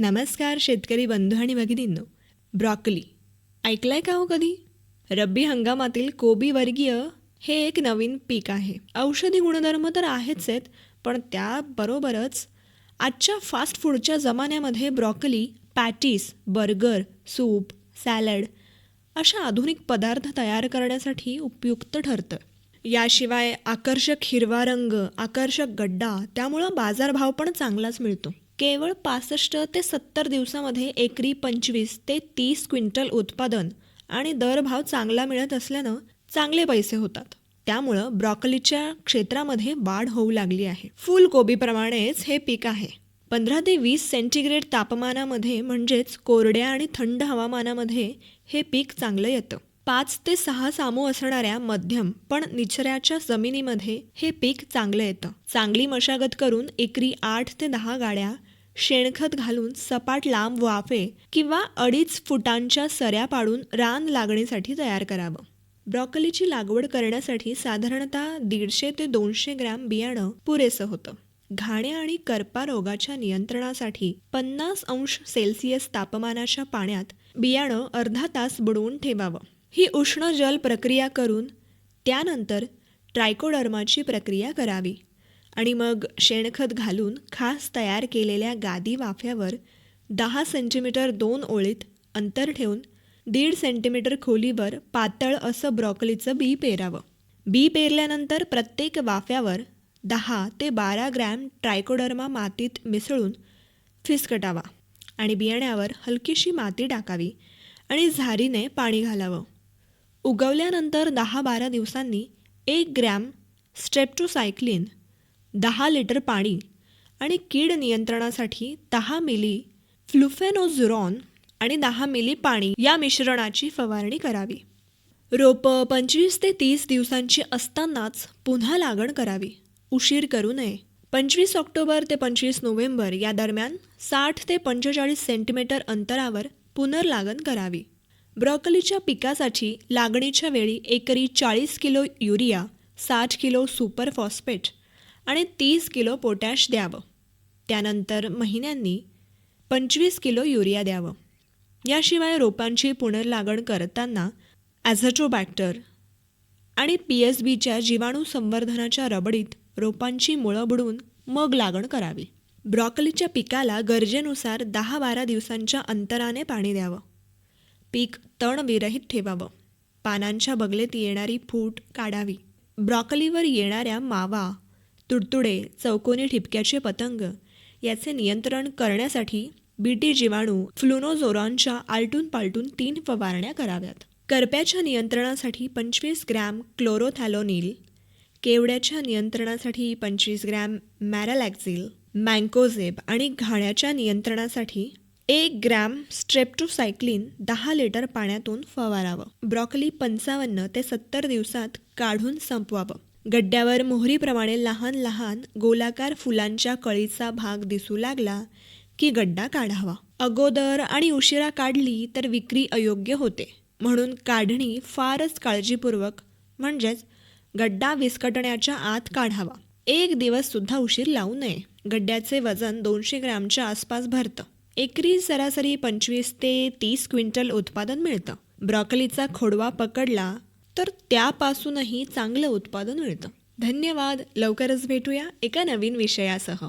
नमस्कार शेतकरी बंधू आणि भगिनींनो. ब्रॉकली. ऐकलंय का हो कधी? रब्बी हंगामातील कोबी वर्गीय हे एक नवीन पीक आहे. औषधी गुणधर्म तर आहेच आहेत पण त्याबरोबरच आजच्या फास्ट फूडच्या जमान्यामध्ये broccoli patties burger soup salad अशा आधुनिक पदार्थ तयार करण्यासाठी उपयुक्त ठरतं. याशिवाय आकर्षक हिरवा रंग आकर्षक गड्डा त्यामुळं बाजारभाव पण चांगलाच मिळतो. केवळ पासष्ट ते सत्तर दिवसामध्ये एकरी पंचवीस ते तीस क्विंटल उत्पादन आणि दरभाव चांगला मिळत असल्यानं चांगले पैसे होतात. त्यामुळं ब्रॉकलीच्या क्षेत्रामध्ये वाढ होऊ लागली आहे. फुलकोबीप्रमाणेच हे पीक आहे. पंधरा ते वीस सेंटीग्रेड तापमानामध्ये म्हणजेच कोरड्या आणि थंड हवामानामध्ये हे पीक चांगलं येतं. पाच ते सहा सामू असणाऱ्या मध्यम पण निचऱ्याच्या जमिनीमध्ये हे पीक चांगलं येतं. चांगली मशागत करून एकरी आठ ते दहा गाड्या शेणखत घालून सपाट लांब वाफे किंवा अडीच फुटांच्या सऱ्या पाडून रान लागणीसाठी तयार करावं. ब्रॉकलीची लागवड करण्यासाठी साधारणतः दीडशे ते दोनशे ग्रॅम बियाणं पुरेसं होतं. घाण्या आणि करपा रोगाच्या नियंत्रणासाठी पन्नास अंश सेल्सिअस तापमानाच्या पाण्यात बियाणं अर्धा तास बुडवून ठेवावं. ही उष्ण जल प्रक्रिया करून त्यानंतर ट्रायकोडर्माची प्रक्रिया करावी. आणि मग शेणखत घालून खास तयार केलेल्या गादी वाफ्यावर दहा सेंटीमीटर दोन ओळीत अंतर ठेवून दीड सेंटीमीटर खोलीवर पातळ असं ब्रॉकलीचं बी पेरावं. बी पेरल्यानंतर प्रत्येक वाफ्यावर दहा ते बारा ग्रॅम ट्रायकोडर्मा मातीत मिसळून फिसकटावा आणि बियाण्यावर हलकीशी माती टाकावी आणि झारीने पाणी घालावं. उगवल्यानंतर दहा बारा दिवसांनी एक ग्रॅम स्ट्रेप्टोसायक्लिन दहा लिटर पाणी आणि कीड नियंत्रणासाठी दहा मिली फ्लुफेनोझुरॉन आणि दहा मिली पाणी या मिश्रणाची फवारणी करावी. रोपं पंचवीस ते तीस दिवसांची असतानाच पुन्हा लागण करावी. उशीर करू नये. पंचवीस ऑक्टोबर ते पंचवीस नोव्हेंबर या दरम्यान साठ ते पंचेचाळीस सेंटीमीटर अंतरावर पुनर्लागण करावी. ब्रॉकलीच्या पिकासाठी लागणीच्या वेळी एकरी चाळीस किलो युरिया साठ किलो सुपर फॉस्फेट आणि तीस किलो पोटॅश द्यावं. त्यानंतर महिन्यांनी पंचवीस किलो युरिया द्यावं. याशिवाय रोपांची पुनर्लागण करताना ॲझोटोबॅक्टर आणि पी एस बीच्या जीवाणू संवर्धनाच्या रबडीत रोपांची मुळं बुडवून मग लागण करावी. ब्रॉकलीच्या पिकाला गरजेनुसार दहा बारा दिवसांच्या अंतराने पाणी द्यावं. पीक तणविरहित ठेवावं. पानांच्या बगलेत येणारी फूट काढावी. ब्रॉकलीवर येणाऱ्या मावा तुडतुडे चौकोनी ठिपक्याचे पतंग याचे नियंत्रण करण्यासाठी बीटी जीवाणू फ्लुनोझोरॉनच्या आलटून पालटून तीन फवारण्या कराव्यात. करप्याच्या नियंत्रणासाठी पंचवीस ग्रॅम क्लोरोथॅलोनिल केवड्याच्या नियंत्रणासाठी पंचवीस ग्रॅम मॅरालॅक्झिल मँकोझेब आणि घाण्याच्या नियंत्रणासाठी एक ग्रॅम स्ट्रेप्टोसायक्लिन दहा लिटर पाण्यातून फवारावं. ब्रॉकली पंचावन्न ते सत्तर दिवसात काढून संपवावं. गड्ड्यावर मोहरीप्रमाणे लहान लहान गोलाकार फुलांच्या कळीचा भाग दिसू लागला की गड्डा काढावा. अगोदर आणि उशिरा काढली तर विक्री अयोग्य होते. म्हणून काढणी फारच काळजीपूर्वक म्हणजेच गड्डा विस्कटण्याच्या आत काढावा. एक दिवस सुद्धा उशीर लावू नये. गड्ड्याचे वजन दोनशे ग्रॅमच्या आसपास भरतं. एकरी सरासरी पंचवीस ते तीस क्विंटल उत्पादन मिळतं. ब्रॉकलीचा खोडवा पकडला तर त्यापासूनही चांगलं उत्पादन मिळतं. धन्यवाद. लवकरच भेटूया एका नवीन विषयासह.